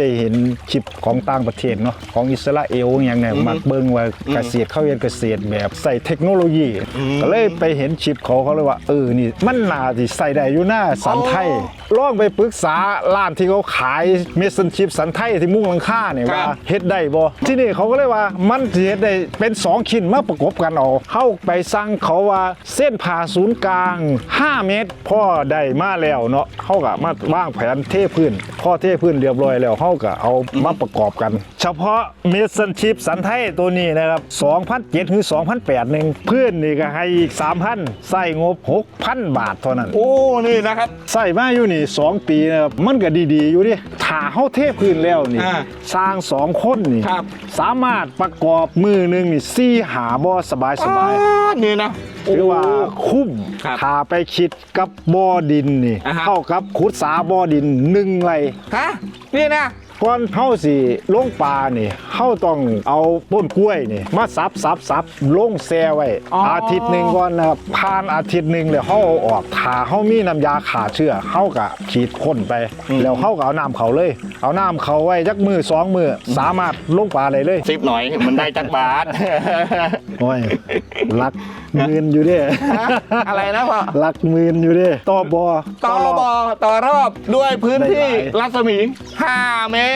ได้เห็นคลิปของต่างประเทศเนาะของอิสราเอลอย่างเนี่ยมักเบิ่งว่าเกษตรเข้าเรียนเกษตรแบบใส่เทคโนโลยีก็เลยไปเห็นคลิปเขาเขาเลยว่าเออนี่มันน่าสิใส่ได้อยู่หน้าสันไทยลองไปปรึกษาร้านที่เขาขายเมสันชิปสันไทยที่มุ่งหลังค่าเนี่ยครับว่าเฮ็ดได้บ่ที่นี่เขาก็เลยว่ามันสิเฮ็ดได้เป็นสองชิ้นมาประกบกันเอาเข้าไปสั่งเขาว่าเส้นผ่าศูนย์กลาง 5 เมตร พ่อได้มาแล้วเนาะเขาก็มาวางแผนเทพื้นพ่อเทพื้นเรียบร้อยแล้วเขาก็เอามาประกอบกัน เฉพาะเมสันชิปสันไทยตัวนี้นะครับ2,007หรือ2,008นึงเพื่อนนี่ก็ให้อีก3,000ใส่งบ6,000 บาทเท่านั้น โอ้นี่นะครับใส่มาอยู่นี่2ปีนะครับมันก็ดีๆอยู่ดิถ้าเฮาเทพื้นแล้วนี่ อ่าสร้างสองคนนี่ครับ สามารถประกอบมือหนึงนี่ซี่หาบ่สบายสบายอ๋อนี่นะ ถือว่าคุ้มครับถ้าไปคิดกับบ่อดินนี่ อ่าฮะ เท่ากับขุดสาบ่อดินหนึ่งไรฮะนี่นะ ก่อนเฮาสิลงปลานี่เฮาต้องเอาต้นกล้วยนี่ มาสับสับสับลงแช่ไว้ อ๋ออ อาทิตย์หนึ่งก่อนนะครับผ่านอาทิตย์หนึ่งแล้วเฮาเอาออกถ้าเฮามีน้ำยาขาเชื้อเฮาก็ฉีดพ่นไป แล้วเฮาก็เอาน้ำเขาเลย เอาน้ำเขาไว้จักมือสองมือสามารถลงปลาได้เลยสิบหน่อยมันได้จักบาท โอ้ยรักหมื่นอยู่เด้ฮะอะไรนะพ่อรักหมื่นอยู่เด้ต่อบอต่อบอต่อรอบด้วยพื้นที่ได้หลาย รัศมี 5 เมตร